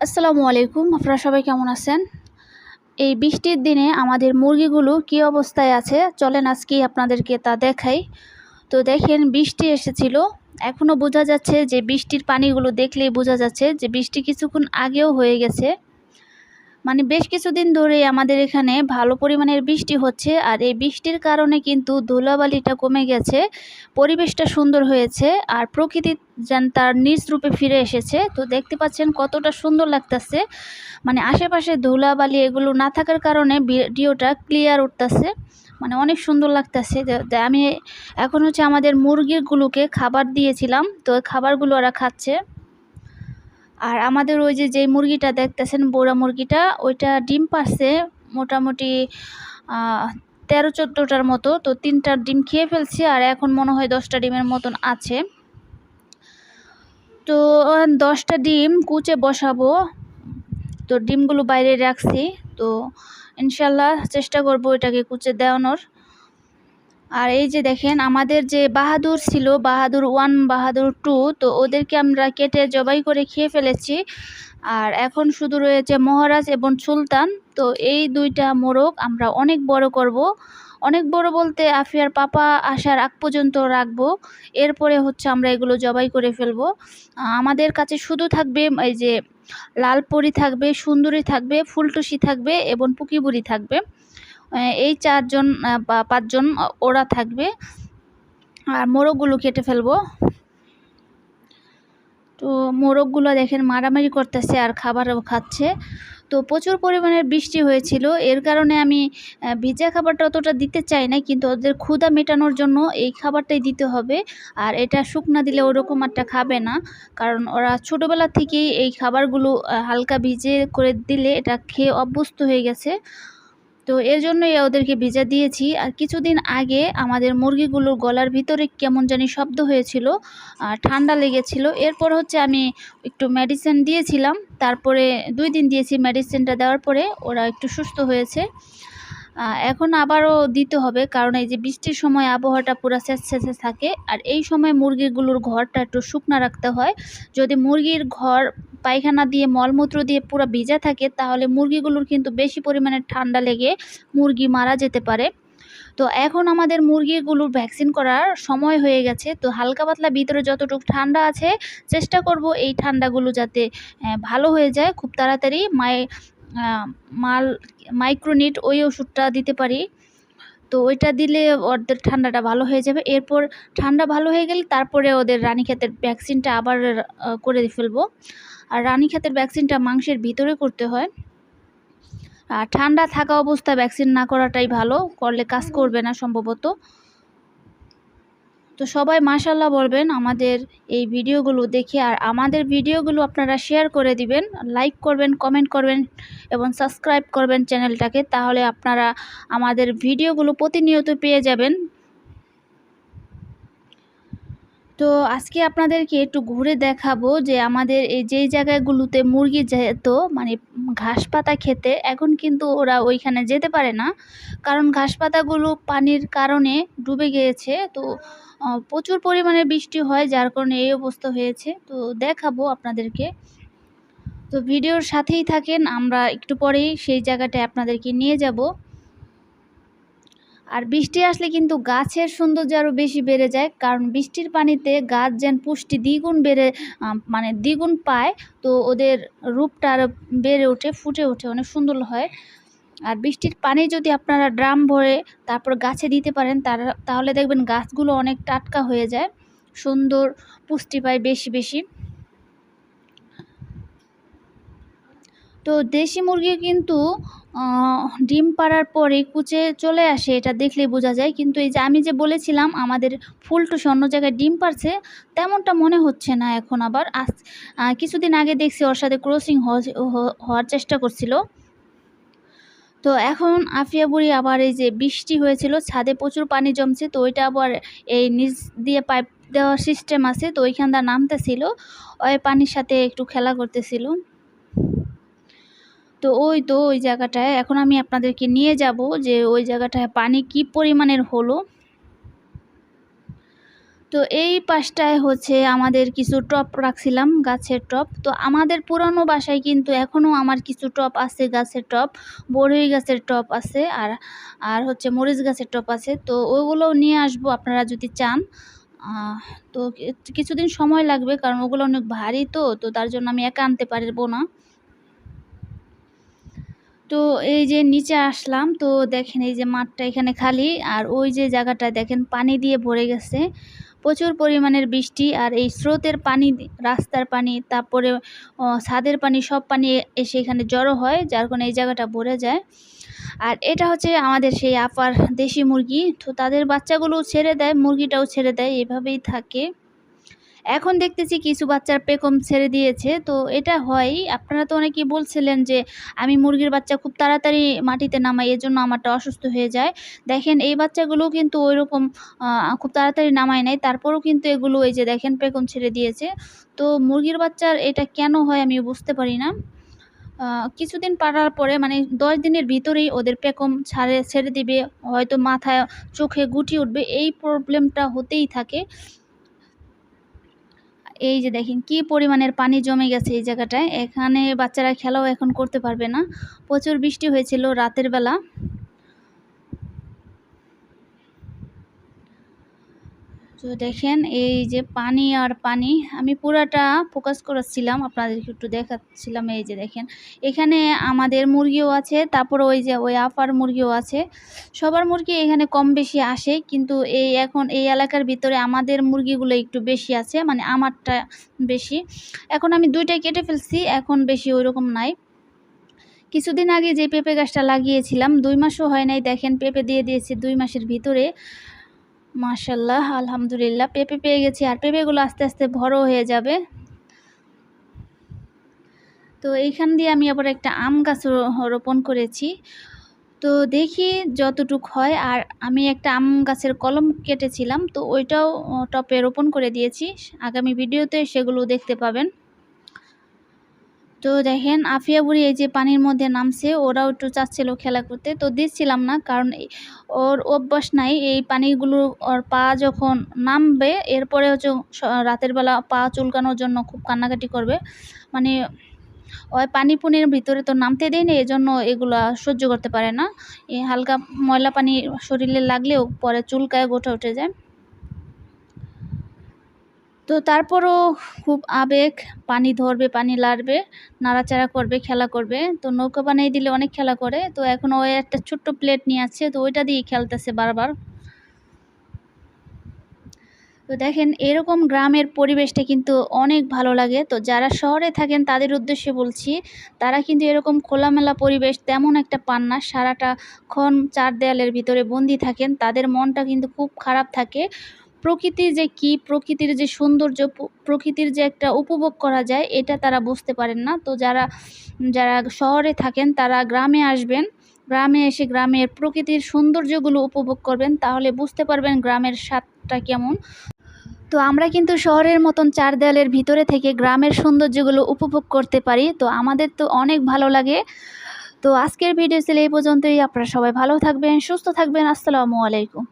আসসালামু আলাইকুম, আপনারা সবাই কেমন আছেন? এই বৃষ্টির দিনে আমাদের মুরগিগুলো কি অবস্থায় আছে? চলেন আজকে আপনাদেরকে তা দেখাই। তো দেখেন, বৃষ্টি এসেছিল। এখনও বোঝা যাচ্ছে যে বৃষ্টির পানিগুলো দেখলেই বোঝা যাচ্ছে যে বৃষ্টি কিছুক্ষণ আগেও হয়ে গেছে। মানে বেশ কিছুদিন ধরে আমাদের এখানে ভালো পরিমাণের বৃষ্টি হচ্ছে, আর এই বৃষ্টির কারণে কিন্তু ধুলাবালিটা কমে গেছে, পরিবেশটা সুন্দর হয়েছে, আর প্রকৃতি যেন তার নিজ রূপে ফিরে এসেছে। তো দেখতে পাচ্ছেন কতটা সুন্দর লাগতেছে মানে আশেপাশে ধুলাবালি এগুলো না থাকার কারণে ভিডিওটা ক্লিয়ার উঠতেছে মানে অনেক সুন্দর লাগতেছে। আমি এখন হচ্ছে আমাদের মুরগিরগুলোকে খাবার দিয়েছিলাম, তো খাবারগুলো ওরা খাচ্ছে। আর আমাদের ওই যে যেই মুরগিটা দেখতেছেন বোড়া মুরগিটা, ওইটা ডিম পারছে মোটামুটি তেরো চোদ্দোটার মতো। তো তিনটার ডিম খেয়ে ফেলছি আর এখন মনে হয় দশটা ডিমের মতন আছে। তো দশটা ডিম কুচে বসাবো। তো ডিমগুলো বাইরে রাখছি। তো ইনশাল্লাহ চেষ্টা করব এটাকে কুচে দেওয়ানোর। আর এই যে দেখেন, আমাদের যে বাহাদুর ছিল, বাহাদুর ওয়ান, বাহাদুর টু, তো ওদেরকে আমরা কেটে জবাই করে খেয়ে ফেলেছি। আর এখন শুধু রয়েছে মহারাজ এবং সুলতান। তো এই দুইটা মোরগ আমরা অনেক বড় করব। অনেক বড় বলতে আফিয়ার পাপা আসার আগ পর্যন্ত রাখব। এরপরে হচ্ছে আমরা এগুলো জবাই করে ফেলব। আমাদের কাছে শুধু থাকবে এই যে লাল পরি থাকবে, সুন্দরী থাকবে, ফুলটুসি থাকবে এবং পুকিবুড়ি থাকবে। এই চারজন বা পাঁচজন ওরা থাকবে। আর মোরগগুলো কেটে ফেলব। তো মোরগগুলো দেখেন মারামারি করতেছে আর খাবারও খাচ্ছে। তো প্রচুর পরিমাণের বৃষ্টি হয়েছিল। এর কারণে আমি ভিজা খাবারটা অতটা দিতে চাই না কিন্তু ওদের ক্ষুধা মেটানোর জন্য এই খাবারটাই দিতে হবে। আর এটা শুকনা দিলে ওরকম একটা খাবে না, কারণ ওরা ছোটোবেলা থেকেই এই খাবারগুলো হালকা ভিজে করে দিলে এটা খেয়ে অভ্যস্ত হয়ে গেছে। তো এর জন্যই ওদেরকে ভিজা দিয়েছি। আর কিছুদিন আগে আমাদের মুরগিগুলোর গলার ভিতরে কেমন জানি শব্দ হয়েছিল ঠান্ডা লেগেছিল। এরপর হচ্ছে আমি একটু মেডিসিন দিয়েছিলাম। তারপরে দুই দিন দিয়েছি মেডিসিনটা দেওয়ার পরে ওরা একটু সুস্থ হয়েছে। এখন আবারও দিতে হবে, কারণ এই যে বৃষ্টির সময় আবহাওয়াটা পুরো স্যাঁচে থাকে। আর এই সময় মুরগিগুলোর ঘরটা একটু শুকনা রাখতে হয়। যদি মুরগির ঘর পায়খানা দিয়ে মলমূত্র দিয়ে পুরো ভিজা থাকে, তাহলে মুরগিগুলোর কিন্তু বেশি পরিমাণে ঠান্ডা লেগে মুরগি মারা যেতে পারে। তো এখন আমাদের মুরগিগুলোর ভ্যাকসিন করার সময় হয়ে গেছে, তো হালকা পাতলা ভিতরে যতটুকু ঠান্ডা আছে, চেষ্টা করব এই ঠান্ডাগুলো যাতে ভালো হয়ে যায়, খুব তাড়াতাড়ি মায়ে মাল, মাইক্রোনিট ওই ওষুধটা দিতে পারি। তো ওইটা দিলে ওদের ঠান্ডাটা ভালো হয়ে যাবে, এরপর ঠান্ডা ভালো হয়ে গেলে তারপরে ওদের রানীক্ষেতের ভ্যাকসিনটা আবার করে ফেলব। আর রানীক্ষেতের ভ্যাকসিনটা মাংসের ভিতরে করতে হয়। আর ঠান্ডা থাকা অবস্থায় ভ্যাকসিন না করাটাই ভালো, করলে কাজ করবে না সম্ভবত। তো সবাই মাশাল্লাহ বলবেন আমাদের এই ভিডিওগুলো দেখে, আর আমাদের ভিডিওগুলো আপনারা শেয়ার করে দিবেন লাইক করবেন কমেন্ট করবেন এবং সাবস্ক্রাইব করবেন চ্যানেলটাকে, তাহলে আপনারা আমাদের ভিডিওগুলো প্রতিনিয়ত পেয়ে যাবেন। তো আজকে আপনাদেরকে একটু ঘুরে দেখাবো যে আমাদের এই যেই জায়গাগুলোতে মুরগি যেত মানে ঘাস পাতা খেতে, এখন কিন্তু ওরা ওইখানে যেতে পারে না। কারণ ঘাস পাতাগুলো পানির কারণে ডুবে গিয়েছে। তো প্রচুর পরিমাণে বৃষ্টি হয়, যার কারণে এই অবস্থা হয়েছে। তো দেখাবো আপনাদেরকে। তো ভিডিওর সাথেই থাকেন, আমরা একটু পরেই সেই জায়গাটায় আপনাদেরকে নিয়ে যাব। আর বৃষ্টি আসলে কিন্তু গাছের সৌন্দর্য আরও বেশি বেড়ে যায়, কারণ বৃষ্টির পানিতে গাছ যেন পুষ্টি দ্বিগুণ বেড়ে মানে দ্বিগুণ পায়, তো ওদের রূপটা আরও বেড়ে ওঠে, ফুটে ওঠে, অনেক সুন্দর হয়। আর বৃষ্টির পানি যদি আপনারা ড্রাম ভরে তারপর গাছে দিতে পারেন, তার, তাহলে দেখবেন গাছগুলো অনেক টাটকা হয়ে যায়, সুন্দর পুষ্টি পায় বেশি বেশি। তো দেশি মুরগি কিন্তু ডিম পাড়ার পরে কুচে চলে আসে, এটা দেখলেই বোঝা যায়। কিন্তু এই যে আমি যে বলেছিলাম, আমাদের ফুলটুসি অন্য জায়গায় ডিম তেমনটা মনে হচ্ছে না এখন আবার। আস কিছুদিন আগে দেখছি ওর সাথে ক্রসিং হওয়ার চেষ্টা করছিল। তো এখন আফিয়া বুড়ি আবার এই যে বৃষ্টি হয়েছিল, ছাদে প্রচুর পানি জমছে, তো ওইটা আবার এই নিচ দিয়ে পাইপ দেওয়ার সিস্টেম আছে, তো ওইখানটা নামতেছিল। ওই পানির সাথে একটু খেলা করতেছিল। তো ওই তো ওই জায়গাটায় এখন আমি আপনাদেরকে নিয়ে যাব যে ওই জায়গাটায় পানি কি পরিমাণের হলো। তো এই পাশটায় হচ্ছে আমাদের কিছু টপ রাখছিলাম গাছের টপ। তো আমাদের পুরানো বাসায় কিন্তু এখনও আমার কিছু টপ আছে গাছের টপ, বড়ই গাছের টপ আছে আর আর হচ্ছে মরিচ গাছের টপ আছে। তো ওগুলোও নিয়ে আসব আপনারা যদি চান। তো কিছুদিন সময় লাগবে কারণ ওগুলো অনেক ভারী তো তো তার জন্য আমি একা আনতে পারব না। তো এই যে নিচে আসলাম, তো দেখেন এই যে মাঠটা এখানে খালি, আর ওই যে জায়গাটা দেখেন পানি দিয়ে ভরে গেছে। প্রচুর পরিমাণের বৃষ্টি, আর এই স্রোতের পানি, রাস্তার পানি, তারপরে ছাদের পানি, সব পানি এসে এখানে জড়ো হয়, যার কারণে এই জায়গাটা ভরে যায়। আর এটা হচ্ছে আমাদের সেই আপার দেশি মুরগি, তো তাদের বাচ্চাগুলো ছেড়ে দেয়, মুরগিটাও ছেড়ে দেয়, এভাবেই থাকে। এখন দেখতেছি কিছু বাচ্চার পেকম ছেড়ে দিয়েছে, তো এটা হয়। আপনারা তো অনেকেই বলছিলেন যে, আমি মুরগির বাচ্চা খুব তাড়াতাড়ি মাটিতে নামাই এর জন্য আমারটা অসুস্থ হয়ে যায়। দেখেন, এই বাচ্চাগুলো কিন্তু ওই রকম খুব তাড়াতাড়ি নামায় নাই। তারপরেও কিন্তু এগুলো এই যে দেখেন, পেকম ছেড়ে দিয়েছে। তো মুরগির বাচ্চার এটা কেন হয় আমি বুঝতে পারি না। কিছুদিন পাড়ার পরে মানে দশ দিনের ভিতরেই ওদের পেকম ছাড়ে, ছেড়ে দিবে। হয়তো মাথায় চোখে গুটি উঠবে, এই প্রবলেমটা হতেই থাকে। এই যে দেখেন, কি পরিমাণের পানি জমে গেছে এই জায়গাটায়। এখানে বাচ্চারা খেলাও এখন করতে পারবে না। প্রচুর বৃষ্টি হয়েছিল রাতের বেলা। তো দেখেন, এই যে পানি আর পানি, আমি পুরাটা ফোকাস করেছিলাম, আপনাদেরকে একটু দেখাচ্ছিলাম, এই যে দেখেন। এখানে আমাদের মুরগিও আছে, তারপর ওই যে, ওই আপার মুরগিও আছে। সবার মুরগি এখানে কম বেশি আসে, কিন্তু এই এখন এই এলাকার ভিতরে আমাদের মুরগিগুলো একটু বেশি আছে মানে আমারটা বেশি। এখন আমি দুইটাই কেটে ফেলছি, এখন বেশি ওই রকম নাই। কিছুদিন আগে যে পেঁপে গাছটা লাগিয়েছিলাম, দুই মাসও হয় নাই, দেখেন, পেঁপে দিয়ে দিয়েছি দুই মাসের ভিতরে। মাশাল্লাহ আলহামদুলিল্লাহ। পেঁপে পেয়ে গেছি, আর পেঁপেগুলো আস্তে আস্তে বড় হয়ে যাবে। তো এইখান দিয়ে আমি আবার একটা আম গাছ রোপণ করেছি। তো দেখি যতটুক হয়, আর আমি একটা আম গাছের কলম কেটেছিলাম, তো ওইটাও টপে রোপণ করে দিয়েছি। আগামী ভিডিওতে সেগুলো দেখতে পাবেন। তো দেখেন, আফিয়া বুড়ি এই যে পানির মধ্যে নামছে, ওরাও একটু চাচ্ছিল খেলা করতে। তো দিচ্ছিলাম না, কারণ ওর অভ্যাস নাই। এই পানিগুলো ওর পা যখন নামবে, এরপরে হচ্ছে রাতের বেলা পা চুলকানোর জন্য খুব কান্নাকাটি করবে। মানে ওই পানি পুনির ভিতরে তো নামতে দেয় না, এজন্য এগুলো সহ্য করতে পারে না। এই হালকা ময়লা পানি শরীরে লাগলেও পরে চুলকায় গোটা উঠে যায়। তো তারপরও খুব আবেগ, পানি ধরবে, পানি লাড়বে, নাড়াচাড়া করবে, খেলা করবে। তো নৌকা বানিয়ে দিলে অনেক খেলা করে। তো এখন ওই একটা ছোট্ট প্লেট নিয়ে আসছে। তো ওইটা দিয়েই খেলতেছে বারবার। তো দেখেন, এরকম গ্রামের পরিবেশটা কিন্তু অনেক ভালো লাগে। তো যারা শহরে থাকেন, তাদের উদ্দেশ্যে বলছি, তারা কিন্তু এরকম খোলামেলা পরিবেশ, তেমন একটা পান না। সারাটা ক্ষণ চার দেয়ালের ভিতরে বন্দি থাকেন। তাদের মনটা কিন্তু খুব খারাপ থাকে। প্রকৃতির যে কি, প্রকৃতির যে সৌন্দর্য প্রকৃতির যে একটা উপভোগ করা যায়, এটা তারা বুঝতে পারেন না। তো যারা যারা শহরে থাকেন, তারা গ্রামে আসবেন, গ্রামে এসে গ্রামের প্রকৃতির সৌন্দর্যগুলো উপভোগ করবেন, তাহলে বুঝতে পারবেন গ্রামের স্বাদটা কেমন। তো আমরা কিন্তু শহরের মতন চার দেয়ালের ভিতরে থেকে গ্রামের সৌন্দর্যগুলো উপভোগ করতে পারি। তো আমাদের তো অনেক ভালো লাগে। তো আজকের ভিডিও ছিল এই পর্যন্তই। আপনারা সবাই ভালো থাকবেন, সুস্থ থাকবেন। আসসালামু আলাইকুম।